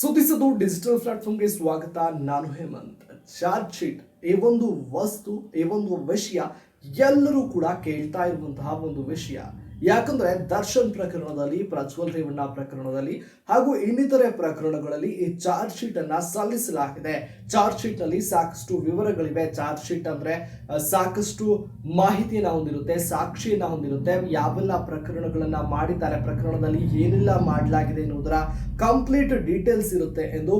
ಸುದ್ದಿಸೋದು digital ಪ್ಲಾಟ್ಫಾರ್ಮ್ಗೆ ಸ್ವಾಗತ. ನಾನು Hemant. Charge sheet ಈ ಒಂದು ವಸ್ತು ಈ ಒಂದು ವಿಷಯ ಎಲ್ಲರೂ ಕೂಡ ಕೇಳ್ತಾ ಇರುವಂತಹ ಒಂದು ವಿಷಯ. ಯಾಕಂದ್ರೆ ದರ್ಶನ್ ಪ್ರಕರಣದಲ್ಲಿ, ಪ್ರಜ್ವಲ್ ರೇವಣ್ಣ ಪ್ರಕರಣದಲ್ಲಿ ಹಾಗೂ ಇನ್ನಿತರೆ ಪ್ರಕರಣಗಳಲ್ಲಿ ಈ ಚಾರ್ಜ್ ಶೀಟ್ ಅನ್ನ ಸಲ್ಲಿಸಲಾಗಿದೆ. ಚಾರ್ಜ್ ಶೀಟ್ನಲ್ಲಿ ಸಾಕಷ್ಟು ವಿವರಗಳಿವೆ. ಚಾರ್ಜ್ ಶೀಟ್ ಅಂದ್ರೆ ಸಾಕಷ್ಟು ಮಾಹಿತಿಯನ್ನ ಹೊಂದಿರುತ್ತೆ, ಸಾಕ್ಷಿಯನ್ನ ಹೊಂದಿರುತ್ತೆ. ಯಾವೆಲ್ಲ ಪ್ರಕರಣಗಳನ್ನ ಮಾಡಿದ್ದಾರೆ, ಪ್ರಕರಣದಲ್ಲಿ ಏನೆಲ್ಲ ಮಾಡಲಾಗಿದೆ ಎನ್ನುವುದರ ಕಂಪ್ಲೀಟ್ ಡೀಟೇಲ್ಸ್ ಇರುತ್ತೆ ಎಂದು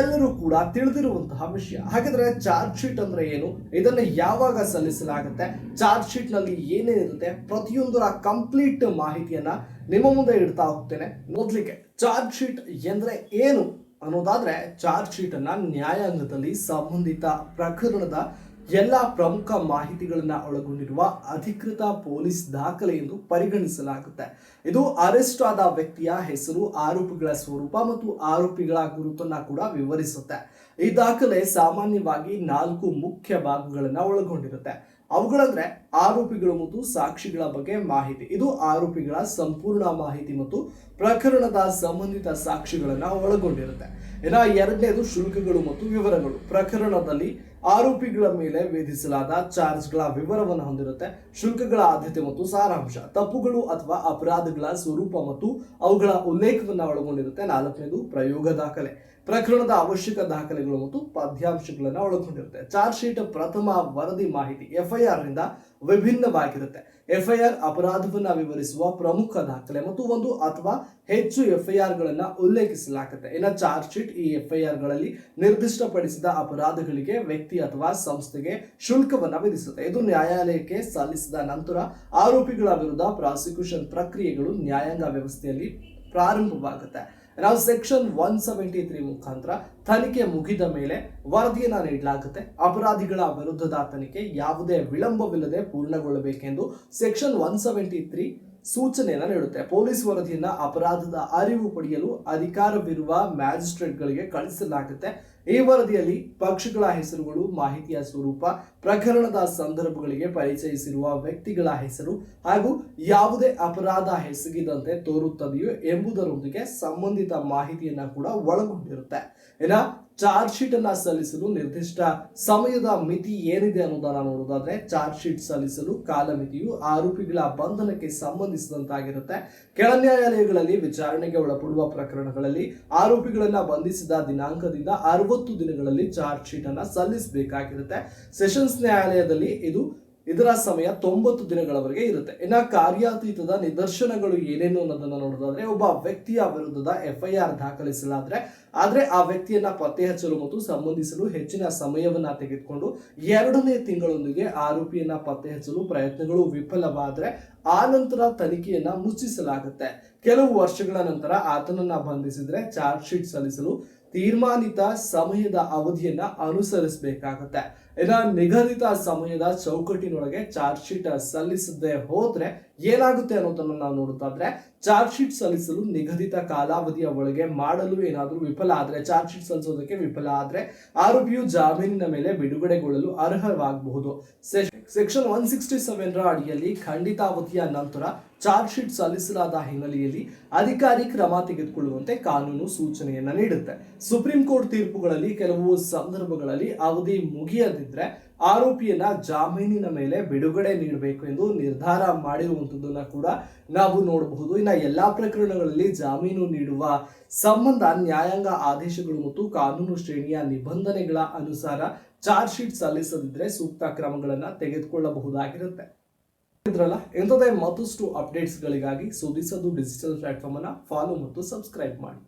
ಎಲ್ಲರೂ ಕೂಡ ತಿಳಿದಿರುವಂತಹ ವಿಷಯ. ಹಾಗಾದ್ರೆ ಚಾರ್ಜ್ ಶೀಟ್ ಅಂದ್ರೆ ಏನು? ಇದನ್ನ ಯಾವಾಗ ಸಲ್ಲಿಸಲಾಗುತ್ತೆ? ಚಾರ್ಜ್ ಶೀಟ್ನಲ್ಲಿ ಏನೇನಿರುತ್ತೆ? ಪ್ರತಿಯೊಂದರ ಕಂಪ್ಲೀಟ್ ಮಾಹಿತಿಯನ್ನ ನಿಮ್ಮ ಮುಂದೆ ಇಡ್ತಾ ಹೋಗ್ತೇನೆ. ಮೊದಲಿಗೆ ಚಾರ್ಜ್ ಶೀಟ್ ಎಂದ್ರೆ ಏನು ಅನ್ನೋದಾದ್ರೆ ಚಾರ್ಜ್ ಶೀಟ್ ಅನ್ನ ನ್ಯಾಯಾಂಗದಲ್ಲಿ ಸಂಬಂಧಿತ ಪ್ರಕರಣದ ಎಲ್ಲ ಪ್ರಮುಖ ಮಾಹಿತಿಗಳನ್ನ ಒಳಗೊಂಡಿರುವ ಅಧಿಕೃತ ಪೊಲೀಸ್ ದಾಖಲೆ ಎಂದು ಪರಿಗಣಿಸಲಾಗುತ್ತೆ. ಇದು ಅರೆಸ್ಟ್ ಆದ ವ್ಯಕ್ತಿಯ ಹೆಸರು, ಆರೋಪಿಗಳ ಸ್ವರೂಪ ಮತ್ತು ಆರೋಪಿಗಳ ಗುರುತನ್ನ ಕೂಡ ವಿವರಿಸುತ್ತೆ. ಈ ದಾಖಲೆ ಸಾಮಾನ್ಯವಾಗಿ ನಾಲ್ಕು ಮುಖ್ಯ ಭಾಗಗಳನ್ನ ಒಳಗೊಂಡಿರುತ್ತೆ. ಅವುಗಳಂದ್ರೆ ಆರೋಪಿಗಳು ಮತ್ತು ಸಾಕ್ಷಿಗಳ ಬಗ್ಗೆ ಮಾಹಿತಿ. ಇದು ಆರೋಪಿಗಳ ಸಂಪೂರ್ಣ ಮಾಹಿತಿ ಮತ್ತು ಪ್ರಕರಣದ ಸಂಬಂಧಿತ ಸಾಕ್ಷಿಗಳನ್ನ ಒಳಗೊಂಡಿರುತ್ತೆ. ಇನ್ನ ಎರಡನೇದು ಶುಲ್ಕಗಳು ಮತ್ತು ವಿವರಗಳು. ಪ್ರಕರಣದಲ್ಲಿ ಆರೋಪಿಗಳ ಮೇಲೆ ವಿಧಿಸಲಾದ ಚಾರ್ಜ್ಗಳ ವಿವರವನ್ನು ಹೊಂದಿರುತ್ತೆ. ಶುಲ್ಕಗಳ ಆದ್ಯತೆ ಮತ್ತು ಸಾರಾಂಶ. ತಪ್ಪುಗಳು ಅಥವಾ ಅಪರಾಧಗಳ ಸ್ವರೂಪ ಮತ್ತು ಅವುಗಳ ಉಲ್ಲೇಖವನ್ನು ಒಳಗೊಂಡಿರುತ್ತೆ. ನಾಲ್ಕನೇದು ಪ್ರಯೋಗ ದಾಖಲೆ. ಪ್ರಕರಣದ ಅವಶ್ಯಕ ದಾಖಲೆಗಳು ಮತ್ತು ಪದ್ಯಾಂಶಗಳನ್ನ ಒಳಗೊಂಡಿರುತ್ತೆ. ಚಾರ್ಜ್ ಶೀಟ್ ಪ್ರಥಮ ವರದಿ ಮಾಹಿತಿ ಎಫ್ಐಆರ್ನಿಂದ ವಿಭಿನ್ನವಾಗಿರುತ್ತೆ. ಎಫ್ಐಆರ್ ಅಪರಾಧವನ್ನು ವಿವರಿಸುವ ಪ್ರಮುಖ ದಾಖಲೆ ಮತ್ತು ಒಂದು ಅಥವಾ ಹೆಚ್ಚು ಎಫ್ಐಆರ್ ಗಳನ್ನ ಉಲ್ಲೇಖಿಸಲಾಗುತ್ತೆ. ಇನ್ನು ಚಾರ್ಜ್ ಶೀಟ್ ಈ ಎಫ್ಐಆರ್ಗಳಲ್ಲಿ ನಿರ್ದಿಷ್ಟಪಡಿಸಿದ ಅಪರಾಧಗಳಿಗೆ ವ್ಯಕ್ತಿ ಅಥವಾ ಸಂಸ್ಥೆಗೆ ಶುಲ್ಕವನ್ನು ವಿಧಿಸುತ್ತೆ. ಇದು ನ್ಯಾಯಾಲಯಕ್ಕೆ ಸಲ್ಲಿಸಿದ ನಂತರ ಆರೋಪಿಗಳ ವಿರುದ್ಧ ಪ್ರಾಸಿಕ್ಯೂಷನ್ ಪ್ರಕ್ರಿಯೆಗಳು ನ್ಯಾಯಾಂಗ ವ್ಯವಸ್ಥೆಯಲ್ಲಿ ಪ್ರಾರಂಭವಾಗುತ್ತೆ. ನಾವು ಸೆಕ್ಷನ್ ಒನ್ ಸೆವೆಂಟಿ ತ್ರೀ ಮುಖಾಂತರ ತನಿಖೆ ಮುಗಿದ ಮೇಲೆ ವರದಿಯನ್ನು ನೀಡಲಾಗುತ್ತೆ. ಅಪರಾಧಿಗಳ ವಿರುದ್ಧದ ತನಿಖೆ ಯಾವುದೇ ವಿಳಂಬವಿಲ್ಲದೆ ಪೂರ್ಣಗೊಳ್ಳಬೇಕೆಂದು ಸೆಕ್ಷನ್ ಒನ್ ಸೆವೆಂಟಿ ತ್ರೀ ಸೂಚನೆಯನ್ನು ನೀಡುತ್ತೆ. ಪೊಲೀಸ್ ವರದಿಯನ್ನು ಅಪರಾಧದ ಅರಿವು ಪಡೆಯಲು ಅಧಿಕಾರವಿರುವ ಮ್ಯಾಜಿಸ್ಟ್ರೇಟ್ಗಳಿಗೆ ಕಳಿಸಲಾಗುತ್ತೆ. ಈ ವರದಿಯಲ್ಲಿ ಪಕ್ಷಗಳ ಹೆಸರುಗಳು, ಮಾಹಿತಿಯ ಸ್ವರೂಪ, ಪ್ರಕರಣದ ಸಂದರ್ಭಗಳಿಗೆ ಪರಿಚಯಿಸಿರುವ ವ್ಯಕ್ತಿಗಳ ಹೆಸರು ಹಾಗೂ ಯಾವುದೇ ಅಪರಾಧ ಹೆಸಗಿದಂತೆ ತೋರುತ್ತದೆಯೋ ಎಂಬುದರೊಂದಿಗೆ ಸಂಬಂಧಿತ ಮಾಹಿತಿಯನ್ನ ಕೂಡ ಒಳಗೊಂಡಿರುತ್ತೆ. ಇನ್ನ ಚಾರ್ಜ್ ಶೀಟ್ ಅನ್ನ ಸಲ್ಲಿಸಲು ನಿರ್ದಿಷ್ಟ ಸಮಯದ ಮಿತಿ ಏನಿದೆ ಅನ್ನೋದನ್ನ ನೋಡೋದಾದ್ರೆ ಚಾರ್ಜ್ ಶೀಟ್ ಸಲ್ಲಿಸಲು ಕಾಲಮಿತಿಯು ಆರೋಪಿಗಳ ಬಂಧನಕ್ಕೆ ಸಂಬಂಧಿಸಿದಂತಾಗಿರುತ್ತೆ. ಕೆಳ ನ್ಯಾಯಾಲಯಗಳಲ್ಲಿ ವಿಚಾರಣೆಗೆ ಒಳಪಡುವ ಪ್ರಕರಣಗಳಲ್ಲಿ ಆರೋಪಿಗಳನ್ನ ಬಂಧಿಸಿದ ದಿನಾಂಕದಿಂದ ಅರವತ್ತು ದಿನಗಳಲ್ಲಿ ಚಾರ್ಜ್ ಶೀಟ್ ಅನ್ನ ಸಲ್ಲಿಸಬೇಕಾಗಿರುತ್ತೆ. ಸೆಷನ್ಸ್ ನ್ಯಾಯಾಲಯದಲ್ಲಿ ಇದು ಇದರ ಸಮಯ ತೊಂಬತ್ತು ದಿನಗಳವರೆಗೆ ಇರುತ್ತೆ. ಇನ್ನ ಕಾರ್ಯಾತೀತದ ನಿದರ್ಶನಗಳು ಏನೇನು ಅನ್ನೋದನ್ನ ನೋಡೋದಾದ್ರೆ, ಒಬ್ಬ ವ್ಯಕ್ತಿಯ ವಿರುದ್ಧದ ಎಫ್ಐಆರ್ ದಾಖಲಿಸಲಾದ್ರೆ, ಆದ್ರೆ ಆ ವ್ಯಕ್ತಿಯನ್ನ ಪತ್ತೆ ಹಚ್ಚಲು ಮತ್ತು ಸಂಬಂಧಿಸಲು ಹೆಚ್ಚಿನ ಸಮಯವನ್ನ ತೆಗೆದುಕೊಂಡು ಎರಡನೇ ತಿಂಗಳೊಂದಿಗೆ ಆರೋಪಿಯನ್ನ ಪತ್ತೆ ಹಚ್ಚಲು ಪ್ರಯತ್ನಗಳು ವಿಫಲವಾದ್ರೆ, ಆ ನಂತರ ತನಿಖೆಯನ್ನ ಮುಚ್ಚಿಸಲಾಗುತ್ತೆ. ಕೆಲವು ವರ್ಷಗಳ ನಂತರ ಆತನನ್ನ ಬಂಧಿಸಿದ್ರೆ ಚಾರ್ಜ್ ಶೀಟ್ ಸಲ್ಲಿಸಲು ತೀರ್ಮಾನಿತ ಸಮಯದ ಅವಧಿಯನ್ನ ಅನುಸರಿಸಬೇಕಾಗತ್ತೆ. ಇನ್ನ ನಿಗದಿತ ಸಮಯದ ಚೌಕಟ್ಟಿನೊಳಗೆ ಚಾರ್ಜ್ ಶೀಟ್ ಸಲ್ಲಿಸದೆ ಹೋದ್ರೆ ಏನಾಗುತ್ತೆ ಅನ್ನೋದನ್ನು ನಾವು ನೋಡುತ್ತಾದ್ರೆ ಚಾರ್ಜ್ ಶೀಟ್ ಸಲ್ಲಿಸಲು ನಿಗದಿತ ಕಾಲಾವಧಿಯ ಒಳಗೆ ಮಾಡಲು ಏನಾದರೂ ವಿಫಲ ಆದ್ರೆ ಚಾರ್ಜ್ ಶೀಟ್ ಸಲ್ಲಿಸೋದಕ್ಕೆ ವಿಫಲ ಆದ್ರೆ ಆರೋಪಿಯು ಜಾಮೀನಿನ ಮೇಲೆ ಬಿಡುಗಡೆಗೊಳ್ಳಲು ಅರ್ಹವಾಗಬಹುದು. ಸೆಕ್ಷನ್ ಒನ್ ಸಿಕ್ಸ್ಟಿ ಸೆವೆನ್ ರ ಅಡಿಯಲ್ಲಿ ಖಂಡಿತಾವಧಿಯ ನಂತರ ಚಾರ್ಜ್ ಶೀಟ್ ಸಲ್ಲಿಸಲಾದ ಹಿನ್ನೆಲೆಯಲ್ಲಿ ಅಧಿಕಾರಿ ಕ್ರಮ ತೆಗೆದುಕೊಳ್ಳುವಂತೆ ಕಾನೂನು ಸೂಚನೆಯನ್ನ ನೀಡುತ್ತೆ. ಸುಪ್ರೀಂ ಕೋರ್ಟ್ ತೀರ್ಪುಗಳಲ್ಲಿ ಕೆಲವು ಸಂದರ್ಭಗಳಲ್ಲಿ ಅವಧಿ ಮುಗಿಯದಿದ್ರೆ ಆರೋಪಿಯನ್ನ ಜಾಮೀನಿನ ಮೇಲೆ ಬಿಡುಗಡೆ ನೀಡಬೇಕು ಎಂದು ನಿರ್ಧಾರ ಮಾಡಿರುವಂಥದ್ದನ್ನು ಕೂಡ ನಾವು ನೋಡಬಹುದು. ಇನ್ನು ಎಲ್ಲಾ ಪ್ರಕರಣಗಳಲ್ಲಿ ಜಾಮೀನು ನೀಡುವ ಸಂಬಂಧ ನ್ಯಾಯಾಂಗ ಆದೇಶಗಳು ಮತ್ತು ಕಾನೂನು ಶ್ರೇಣಿಯ ನಿಬಂಧನೆಗಳ ಅನುಸಾರ ಚಾರ್ಜ್ ಶೀಟ್ ಸಲ್ಲಿಸದಿದ್ರೆ ಸೂಕ್ತ ಕ್ರಮಗಳನ್ನು ತೆಗೆದುಕೊಳ್ಳಬಹುದಾಗಿರುತ್ತೆ. ಇದ್ರಲ್ಲ ಎಂಥದೇ ಮತ್ತಷ್ಟು ಅಪ್ಡೇಟ್ಸ್ಗಳಿಗಾಗಿ ಸುದ್ದಿಸೋದು ಡಿಜಿಟಲ್ ಪ್ಲಾಟ್ಫಾರ್ಮ್ ಅನ್ನ ಫಾಲೋ ಮತ್ತು ಸಬ್ಸ್ಕ್ರೈಬ್ ಮಾಡಿ.